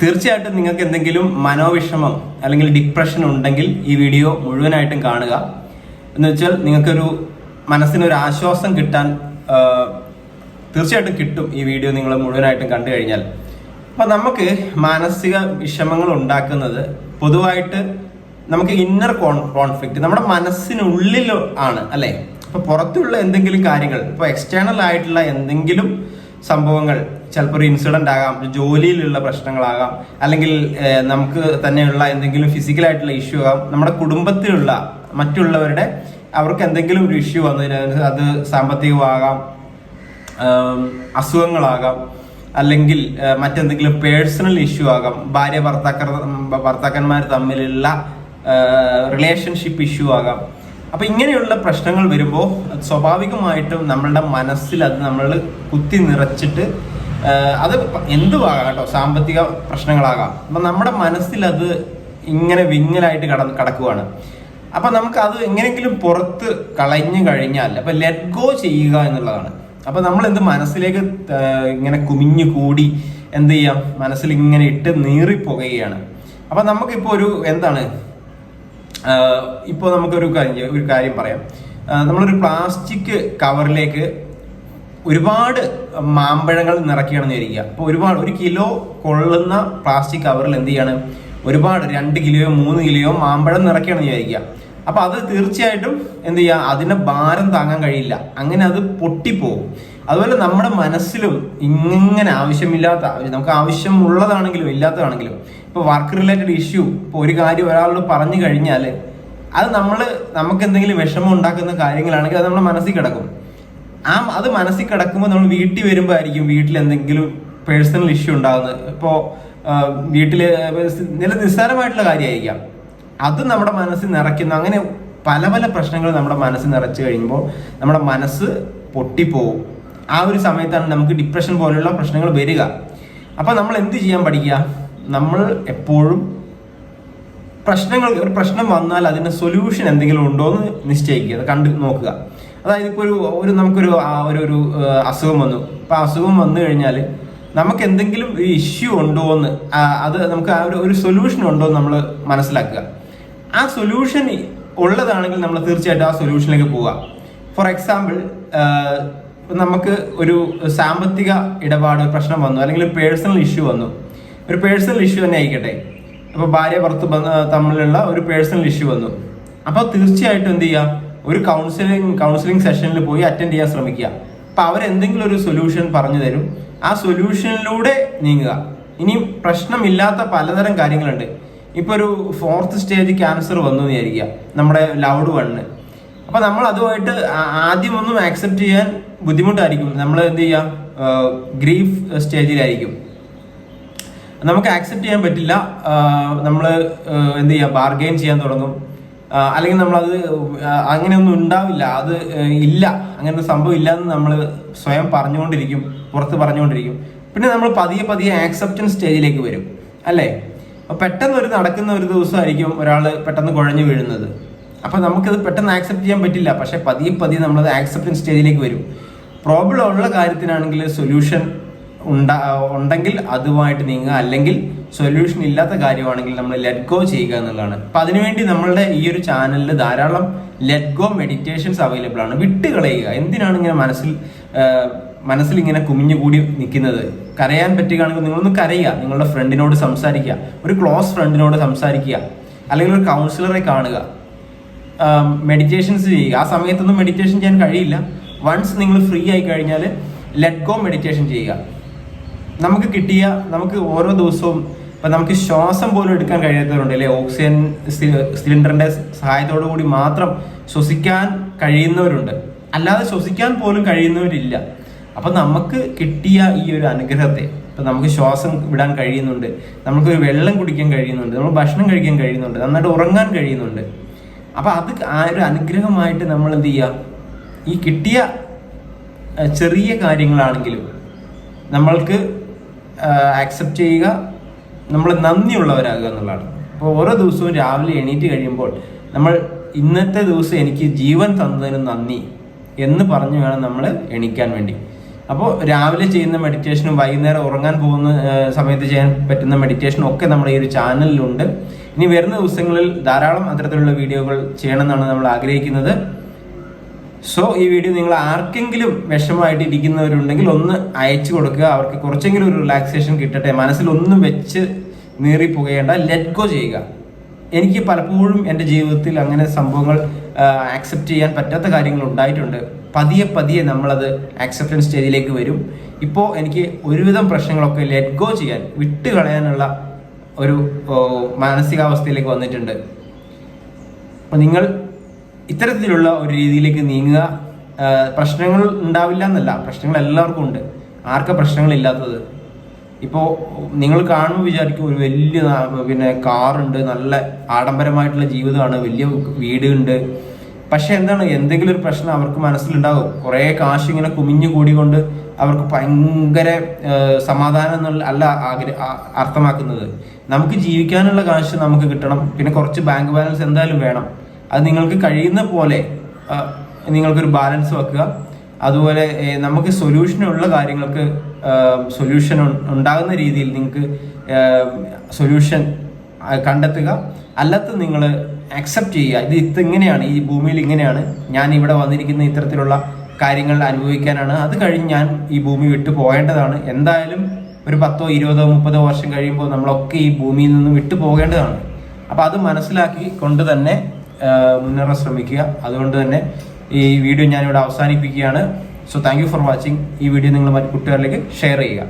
തീർച്ചയായിട്ടും നിങ്ങൾക്ക് എന്തെങ്കിലും മനോവിഷമം അല്ലെങ്കിൽ ഡിപ്രഷൻ ഉണ്ടെങ്കിൽ ഈ വീഡിയോ മുഴുവനായിട്ടും കാണുക. എന്ന് വെച്ചാൽ നിങ്ങൾക്കൊരു മനസ്സിനൊരു ആശ്വാസം കിട്ടാൻ തീർച്ചയായിട്ടും കിട്ടും ഈ വീഡിയോ നിങ്ങൾ മുഴുവനായിട്ടും കണ്ടു കഴിഞ്ഞാൽ. അപ്പൊ നമുക്ക് മാനസിക വിഷമങ്ങൾ ഉണ്ടാക്കുന്നത് പൊതുവായിട്ട് നമുക്ക് ഇന്നർ കോൺഫ്ലിക്റ്റ് നമ്മുടെ മനസ്സിനുള്ളിൽ ആണ് അല്ലെ? അപ്പൊ പുറത്തുള്ള എന്തെങ്കിലും കാര്യങ്ങൾ ഇപ്പൊ എക്സ്റ്റേണൽ ആയിട്ടുള്ള എന്തെങ്കിലും സംഭവങ്ങൾ ചിലപ്പോൾ ഒരു ഇൻസിഡന്റ് ആകാം ജോലിയിലുള്ള പ്രശ്നങ്ങളാകാം അല്ലെങ്കിൽ നമുക്ക് തന്നെയുള്ള എന്തെങ്കിലും ഫിസിക്കലായിട്ടുള്ള ഇഷ്യൂ ആകാം. നമ്മുടെ കുടുംബത്തിലുള്ള മറ്റുള്ളവരുടെ അവർക്ക് എന്തെങ്കിലും ഒരു ഇഷ്യൂ വന്നതിന് അത് സാമ്പത്തികമാകാം അസുഖങ്ങളാകാം അല്ലെങ്കിൽ മറ്റെന്തെങ്കിലും പേഴ്സണൽ ഇഷ്യൂ ആകാം. ഭാര്യ ഭർത്താക്കർ ഭർത്താക്കന്മാർ തമ്മിലുള്ള റിലേഷൻഷിപ്പ് ഇഷ്യൂ ആകാം. അപ്പൊ ഇങ്ങനെയുള്ള പ്രശ്നങ്ങൾ വരുമ്പോൾ സ്വാഭാവികമായിട്ടും നമ്മളുടെ മനസ്സിൽ അത് നമ്മൾ കുത്തി നിറച്ചിട്ട് അത് എന്തുവാകാം കേട്ടോ? സാമ്പത്തിക പ്രശ്നങ്ങളാകാം. അപ്പൊ നമ്മുടെ മനസ്സിൽ അത് ഇങ്ങനെ വിങ്ങലായിട്ട് കട കടക്കുവാണ്. അപ്പൊ നമുക്ക് അത് എങ്ങനെയെങ്കിലും പുറത്ത് കളഞ്ഞു കഴിഞ്ഞാൽ അപ്പൊ ലെറ്റ് ഗോ ചെയ്യുക എന്നുള്ളതാണ്. അപ്പൊ നമ്മൾ എന്ത് മനസ്സിലേക്ക് ഇങ്ങനെ കുമിഞ്ഞു കൂടി എന്ത് ചെയ്യാം? മനസ്സിൽ ഇങ്ങനെ ഇട്ട് നീറിപ്പോകുകയാണ് അപ്പൊ നമുക്കിപ്പോ ഒരു എന്താണ് ആഹ് ഇപ്പോ നമുക്കൊരു കാര്യം ഒരു കാര്യം പറയാം. നമ്മളൊരു പ്ലാസ്റ്റിക് കവറിലേക്ക് ഒരുപാട് മാമ്പഴങ്ങൾ നിറയ്ക്കുകയാണെന്ന് വിചാരിക്കുക. അപ്പോൾ ഒരുപാട് ഒരു കിലോ കൊള്ളുന്ന പ്ലാസ്റ്റിക് കവറിൽ എന്ത് ചെയ്യാണ്? ഒരുപാട് രണ്ട് കിലോയോ മൂന്ന് കിലോയോ മാമ്പഴം നിറയ്ക്കുകയാണെന്ന് വിചാരിക്കുക. അപ്പൊ അത് തീർച്ചയായിട്ടും എന്ത് ചെയ്യുക അതിന്റെ ഭാരം താങ്ങാൻ കഴിയില്ല. അങ്ങനെ അത് പൊട്ടിപ്പോകും അതുപോലെ നമ്മുടെ മനസ്സിലും ഇങ്ങനെ ആവശ്യമില്ലാത്ത നമുക്ക് ആവശ്യമുള്ളതാണെങ്കിലും ഇല്ലാത്തതാണെങ്കിലും ഇപ്പൊ വർക്ക് റിലേറ്റഡ് ഇഷ്യൂ ഇപ്പൊ ഒരു കാര്യം ഒരാളോട് പറഞ്ഞു കഴിഞ്ഞാൽ അത് നമ്മൾ നമുക്ക് എന്തെങ്കിലും വിഷമം ഉണ്ടാക്കുന്ന കാര്യങ്ങളാണെങ്കിൽ അത് നമ്മുടെ മനസ്സിൽ കിടക്കും. ആ അത് മനസ്സിൽ കിടക്കുമ്പോൾ നമ്മൾ വീട്ടിൽ വരുമ്പോൾ ആയിരിക്കും വീട്ടിൽ എന്തെങ്കിലും പേഴ്സണൽ ഇഷ്യൂ ഉണ്ടാകുന്നത് ഇപ്പോൾ വീട്ടിൽ നില നിസ്സാരമായിട്ടുള്ള കാര്യമായിരിക്കാം. അത് നമ്മുടെ മനസ്സിൽ നിറയ്ക്കുന്ന. അങ്ങനെ പല പല പ്രശ്നങ്ങൾ നമ്മുടെ മനസ്സിൽ നിറച്ചു കഴിയുമ്പോൾ നമ്മുടെ മനസ്സ് പൊട്ടിപ്പോവും. ആ ഒരു സമയത്താണ് നമുക്ക് ഡിപ്രഷൻ പോലുള്ള പ്രശ്നങ്ങൾ വരിക. അപ്പൊ നമ്മൾ എന്ത് ചെയ്യാൻ പഠിക്കുക? നമ്മൾ എപ്പോഴും പ്രശ്നങ്ങൾ ഒരു പ്രശ്നം വന്നാൽ അതിന് സൊല്യൂഷൻ എന്തെങ്കിലും ഉണ്ടോ എന്ന് നിശ്ചയിക്കുക. അത് കണ്ട് നോക്കുക. അതായത് ഇപ്പോൾ ഒരു ഒരു നമുക്കൊരു ഒരു ഒരു അസുഖം വന്നു. അപ്പോൾ അസുഖം വന്നു കഴിഞ്ഞാൽ നമുക്ക് എന്തെങ്കിലും ഇഷ്യൂ ഉണ്ടോ എന്ന് അത് നമുക്ക് ആ ഒരു സൊല്യൂഷൻ ഉണ്ടോ എന്ന് നമ്മൾ മനസ്സിലാക്കുക. ആ സൊല്യൂഷൻ ഉള്ളതാണെങ്കിൽ നമ്മൾ തീർച്ചയായിട്ടും ആ സൊല്യൂഷനിലേക്ക് പോവുക. ഫോർ എക്സാമ്പിൾ നമുക്ക് ഒരു സാമ്പത്തിക ഇടപാട് പ്രശ്നം വന്നു അല്ലെങ്കിൽ പേഴ്സണൽ ഇഷ്യൂ വന്നു. ഒരു പേഴ്സണൽ ഇഷ്യൂ തന്നെ ആയിക്കട്ടെ. അപ്പോൾ ഭാര്യ ബന്ധ- തമ്മിലുള്ള ഒരു പേഴ്സണൽ ഇഷ്യൂ വന്നു. അപ്പോൾ തീർച്ചയായിട്ടും എന്ത് ചെയ്യുക? ഒരു കൗൺസിലിംഗ് കൗൺസിലിംഗ് സെഷനിൽ പോയി അറ്റൻഡ് ചെയ്യാൻ ശ്രമിക്കുക. അപ്പൊ അവരെന്തെങ്കിലും ഒരു സൊല്യൂഷൻ പറഞ്ഞു തരും. ആ സൊല്യൂഷനിലൂടെ നീങ്ങുക. ഇനിയും പ്രശ്നമില്ലാത്ത പലതരം കാര്യങ്ങളുണ്ട്. ഇപ്പൊ ഒരു ഫോർത്ത് സ്റ്റേജ് ക്യാൻസർ വന്നു വിചാരിക്കുക. നമ്മുടെ ലൗഡ് വണ്ണ് അപ്പൊ നമ്മൾ അതുമായിട്ട് ആദ്യമൊന്നും ആക്സെപ്റ്റ് ചെയ്യാൻ ബുദ്ധിമുട്ടായിരിക്കും. നമ്മൾ എന്ത് ചെയ്യാം? ഗ്രീഫ് സ്റ്റേജിലായിരിക്കും നമുക്ക് ആക്സെപ്റ്റ് ചെയ്യാൻ പറ്റില്ല. നമ്മൾ എന്ത് ചെയ്യാം? ബാർഗെയിൻ ചെയ്യാൻ തുടങ്ങും. അല്ലെങ്കിൽ നമ്മളത് അങ്ങനെയൊന്നും ഉണ്ടാവില്ല. അത് ഇല്ല. അങ്ങനെ ഒരു സംഭവം ഇല്ല എന്ന് നമ്മൾ സ്വയം പറഞ്ഞുകൊണ്ടിരിക്കും. പുറത്ത് പറഞ്ഞുകൊണ്ടിരിക്കും. പിന്നെ നമ്മൾ പതിയെ പതിയെ ആക്സെപ്റ്റൻസ് സ്റ്റേജിലേക്ക് വരും. അല്ലേ? അപ്പൊ പെട്ടെന്ന് ഒരു നടക്കുന്ന ഒരു ദിവസമായിരിക്കും ഒരാൾ പെട്ടെന്ന് കുഴഞ്ഞു വീഴുന്നത്. അപ്പൊ നമുക്കത് പെട്ടെന്ന് ആക്സെപ്റ്റ് ചെയ്യാൻ പറ്റില്ല. പക്ഷേ പതിയെ പതിയെ നമ്മളത് ആക്സെപ്റ്റൻസ് സ്റ്റേജിലേക്ക് വരും. പ്രോബ്ലം ഉള്ള കാര്യത്തിനാണെങ്കിൽ സൊല്യൂഷൻ ഉണ്ടാ ഉണ്ടെങ്കിൽ അതുമായിട്ട് നീങ്ങുക. അല്ലെങ്കിൽ സൊല്യൂഷൻ ഇല്ലാത്ത കാര്യമാണെങ്കിൽ നമ്മൾ ലെറ്റ് ഗോ ചെയ്യുക എന്നുള്ളതാണ്. അപ്പൊ അതിനുവേണ്ടി നമ്മളുടെ ഈ ഒരു ചാനലിൽ ധാരാളം ലെറ്റ് ഗോ മെഡിറ്റേഷൻസ് അവൈലബിൾ ആണ്. വിട്ടുകളയുക. എന്തിനാണ് ഇങ്ങനെ മനസ്സിൽ മനസ്സിൽ ഇങ്ങനെ കുമിഞ്ഞുകൂടി നിൽക്കുന്നത്. കരയാൻ പറ്റുകയാണെങ്കിൽ നിങ്ങളൊന്ന് കരയുക. നിങ്ങളുടെ ഫ്രണ്ടിനോട് സംസാരിക്കുക. ഒരു ക്ലോസ് ഫ്രണ്ടിനോട് സംസാരിക്കുക. അല്ലെങ്കിൽ ഒരു കൗൺസിലറെ കാണുക. മെഡിറ്റേഷൻസ് ചെയ്യുക. ആ സമയത്തൊന്നും മെഡിറ്റേഷൻ ചെയ്യാൻ കഴിയില്ല. വൺസ് നിങ്ങൾ ഫ്രീ ആയി കഴിഞ്ഞാൽ ലെറ്റ് ഗോ മെഡിറ്റേഷൻ ചെയ്യുക. നമുക്ക് കിട്ടിയ നമുക്ക് ഓരോ ദിവസവും ഇപ്പം നമുക്ക് ശ്വാസം പോലും എടുക്കാൻ കഴിയാത്തവരുണ്ട് അല്ലെ? ഓക്സിജൻ സിലിണ്ടറിന്റെ സഹായത്തോടു കൂടി മാത്രം ശ്വസിക്കാൻ കഴിയുന്നവരുണ്ട്. അല്ലാതെ ശ്വസിക്കാൻ പോലും കഴിയുന്നവരില്ല. അപ്പൊ നമുക്ക് കിട്ടിയ ഈ ഒരു അനുഗ്രഹത്തെ ഇപ്പൊ നമുക്ക് ശ്വാസം വിടാൻ കഴിയുന്നുണ്ട് നമുക്ക് ഒരു വെള്ളം കുടിക്കാൻ കഴിയുന്നുണ്ട് നമ്മൾ ഭക്ഷണം കഴിക്കാൻ കഴിയുന്നുണ്ട് നന്നായിട്ട് ഉറങ്ങാൻ കഴിയുന്നുണ്ട്. അപ്പൊ അത് ആ ഒരു അനുഗ്രഹമായിട്ട് നമ്മൾ എന്ത് ചെയ്യുക? ഈ കിട്ടിയ ചെറിയ കാര്യങ്ങളാണെങ്കിലും നമ്മൾക്ക് ആക്സെപ്റ്റ് ചെയ്യുക നമ്മൾ നന്ദിയുള്ളവരാകുക എന്നുള്ളതാണ്. അപ്പോൾ ഓരോ ദിവസവും രാവിലെ എണീറ്റ് കഴിയുമ്പോൾ നമ്മൾ ഇന്നത്തെ ദിവസം എനിക്ക് ജീവൻ തന്നതിന് നന്ദി എന്ന് പറഞ്ഞു വേണം നമ്മൾ എണീക്കാൻ വേണ്ടി. അപ്പോൾ രാവിലെ ചെയ്യുന്ന മെഡിറ്റേഷനും വൈകുന്നേരം ഉറങ്ങാൻ പോകുന്ന സമയത്ത് ചെയ്യാൻ പറ്റുന്ന മെഡിറ്റേഷനും ഒക്കെ നമ്മുടെ ഈ ഒരു ചാനലിലുണ്ട് ഇനി വരുന്ന ദിവസങ്ങളിൽ ധാരാളം അത്തരത്തിലുള്ള വീഡിയോകൾ ചെയ്യണമെന്നാണ് നമ്മൾ ആഗ്രഹിക്കുന്നത്. സോ ഈ വീഡിയോ നിങ്ങൾ ആർക്കെങ്കിലും വിഷമമായിട്ട് ഇരിക്കുന്നവരുണ്ടെങ്കിൽ ഒന്ന് അയച്ചു കൊടുക്കുക. അവർക്ക് കുറച്ചെങ്കിലും ഒരു റിലാക്സേഷൻ കിട്ടട്ടെ. മനസ്സിലൊന്നും വെച്ച് നീറി ലെറ്റ് ഗോ ചെയ്യുക. എനിക്ക് പലപ്പോഴും എന്റെ ജീവിതത്തിൽ അങ്ങനെ സംഭവങ്ങൾ ആക്സെപ്റ്റ് ചെയ്യാൻ പറ്റാത്ത കാര്യങ്ങൾ ഉണ്ടായിട്ടുണ്ട്. പതിയെ പതിയെ നമ്മളത് ആക്സെപ്റ്റൻസ് സ്റ്റേജിലേക്ക് വരും. ഇപ്പോൾ എനിക്ക് ഒരുവിധം പ്രശ്നങ്ങളൊക്കെ ലെറ്റ് ഗോ ചെയ്യാൻ വിട്ട് കളയാനുള്ള ഒരു മാനസികാവസ്ഥയിലേക്ക് വന്നിട്ടുണ്ട്. അപ്പോൾ നിങ്ങൾ ഇത്തരത്തിലുള്ള ഒരു രീതിയിലേക്ക് നീങ്ങുക പ്രശ്നങ്ങൾ ഉണ്ടാവില്ല എന്നല്ല പ്രശ്നങ്ങൾ എല്ലാവർക്കും ഉണ്ട്. ആർക്കാ പ്രശ്നങ്ങളില്ലാത്തത് ഇപ്പോൾ നിങ്ങൾ കാണുമ്പോൾ വിചാരിക്കും ഒരു വലിയ പിന്നെ കാറുണ്ട് നല്ല ആഡംബരമായിട്ടുള്ള ജീവിതമാണ് വലിയ വീടുണ്ട്. പക്ഷെ എന്താണ് എന്തെങ്കിലും ഒരു പ്രശ്നം അവർക്ക് മനസ്സിലുണ്ടാകും കുറേ കാശ് ഇങ്ങനെ കുമിഞ്ഞു കൂടിക്കൊണ്ട് അവർക്ക് ഭയങ്കര സമാധാനം എന്നുള്ള അല്ല ആഗ്ര ആ- അർത്ഥമാക്കുന്നത്. നമുക്ക് ജീവിക്കാനുള്ള കാശ് നമുക്ക് കിട്ടണം. പിന്നെ കുറച്ച് ബാങ്ക് ബാലൻസ് എന്തായാലും വേണം. അത് നിങ്ങൾക്ക് കഴിയുന്ന പോലെ നിങ്ങൾക്കൊരു ബാലൻസ് വെക്കുക. അതുപോലെ നമുക്ക് സൊല്യൂഷനുള്ള കാര്യങ്ങൾക്ക് സൊല്യൂഷൻ ഉണ്ടാകുന്ന രീതിയിൽ നിങ്ങൾക്ക് സൊല്യൂഷൻ കണ്ടെത്തുക. അല്ലാത്ത നിങ്ങൾ അക്സെപ്റ്റ് ചെയ്യുക. ഇത് ഇത് ഇങ്ങനെയാണ് ഈ ഭൂമിയിൽ ഇങ്ങനെയാണ്? ഞാൻ ഇവിടെ വന്നിരിക്കുന്ന ഇത്തരത്തിലുള്ള കാര്യങ്ങൾ അനുഭവിക്കാനാണ്. അത് കഴിഞ്ഞ് ഞാൻ ഈ ഭൂമി വിട്ടു പോകേണ്ടതാണ്. എന്തായാലും ഒരു പത്തോ ഇരുപതോ മുപ്പതോ വർഷം കഴിയുമ്പോൾ നമ്മളൊക്കെ ഈ ഭൂമിയിൽ നിന്നും വിട്ടു പോകേണ്ടതാണ്. അപ്പോൾ അത് മനസ്സിലാക്കി കൊണ്ട് തന്നെ മുന്നേറാൻ ശ്രമിക്കുക. അതുകൊണ്ട് തന്നെ ഈ വീഡിയോ ഞാനിവിടെ അവസാനിപ്പിക്കുകയാണ്. സോ താങ്ക് ഫോർ വാച്ചിങ് ഈ വീഡിയോ നിങ്ങൾ മറ്റു കുട്ടികളിലേക്ക് ഷെയർ ചെയ്യുക.